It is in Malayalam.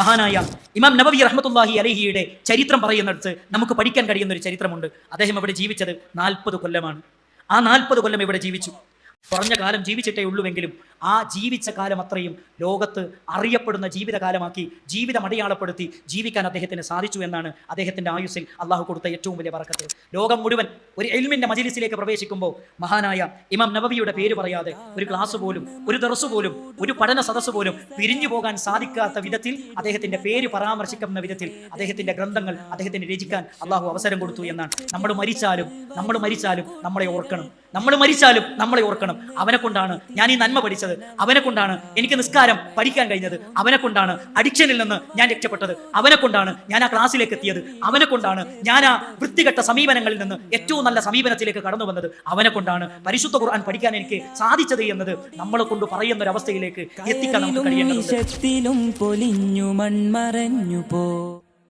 മഹാനായ ഇമാം നബവി റഹ്മത്തുല്ലാഹി അലഹിയുടെ ചരിത്രം പറയുന്നിടത്ത് നമുക്ക് പഠിക്കാൻ കഴിയുന്ന ഒരു ചരിത്രമുണ്ട്. അദ്ദേഹം ഇവിടെ ജീവിച്ചത് നാൽപ്പത് കൊല്ലമാണ്. ആ നാൽപ്പത് കൊല്ലം ഇവിടെ ജീവിച്ചു? കുറഞ്ഞ കാലം ജീവിച്ചിട്ടേ ഉള്ളുവെങ്കിലും ആ ജീവിച്ച കാലം അത്രയും ലോകത്ത് അറിയപ്പെടുന്ന ജീവിതകാലമാക്കി ജീവിതം അടയാളപ്പെടുത്തി ജീവിക്കാൻ അദ്ദേഹത്തിന് സാധിച്ചു എന്നാണ് അദ്ദേഹത്തിന്റെ ആയുസ്സിൽ അള്ളാഹു കൊടുത്ത ഏറ്റവും വലിയ പറക്കത്ത് ലോകം മുഴുവൻ ഒരു എൽമിന്റെ മജിലിസിലേക്ക് പ്രവേശിക്കുമ്പോൾ മഹാനായ ഇമാം നബവിയുടെ പേര് പറയാതെ ഒരു ക്ലാസ് പോലും ഒരു ദർസ് പോലും ഒരു പഠന സദസ് പോലും പിരിഞ്ഞു പോകാൻ സാധിക്കാത്ത വിധത്തിൽ അദ്ദേഹത്തിന്റെ പേര് പരാമർശിക്കുന്ന വിധത്തിൽ അദ്ദേഹത്തിന്റെ ഗ്രന്ഥങ്ങൾ അദ്ദേഹത്തിന് രചിക്കാൻ അള്ളാഹു അവസരം കൊടുത്തു എന്നാണ്. നമ്മൾ മരിച്ചാലും നമ്മൾ മരിച്ചാലും നമ്മളെ ഓർക്കണം. നമ്മൾ മരിച്ചാലും നമ്മളെ ഓർക്കണം. അവനെ കൊണ്ടാണ് ഞാൻ ഈ നന്മ പഠിച്ചത്. അവനെ കൊണ്ടാണ് എനിക്ക് നിസ്കാരം പഠിക്കാൻ കഴിഞ്ഞത്. അവനെ കൊണ്ടാണ് അഡിക്ഷനിൽ നിന്ന് ഞാൻ രക്ഷപ്പെട്ടത്. അവനെ കൊണ്ടാണ് ഞാൻ ആ ക്ലാസ്സിലേക്ക് എത്തിയത്. അവനെ കൊണ്ടാണ് ഞാൻ ആ വൃത്തികെട്ട സമീപനങ്ങളിൽ നിന്ന് ഏറ്റവും നല്ല സമീപനത്തിലേക്ക് കടന്നു വന്നത്. അവനെ കൊണ്ടാണ് പരിശുദ്ധ ഖുർആൻ പഠിക്കാൻ എനിക്ക് സാധിച്ചത് എന്നത് നമ്മളെ കൊണ്ട് പറയുന്ന ഒരു അവസ്ഥയിലേക്ക് എത്തിക്കാൻ നമുക്ക് കഴിയേണ്ടതുണ്ട്.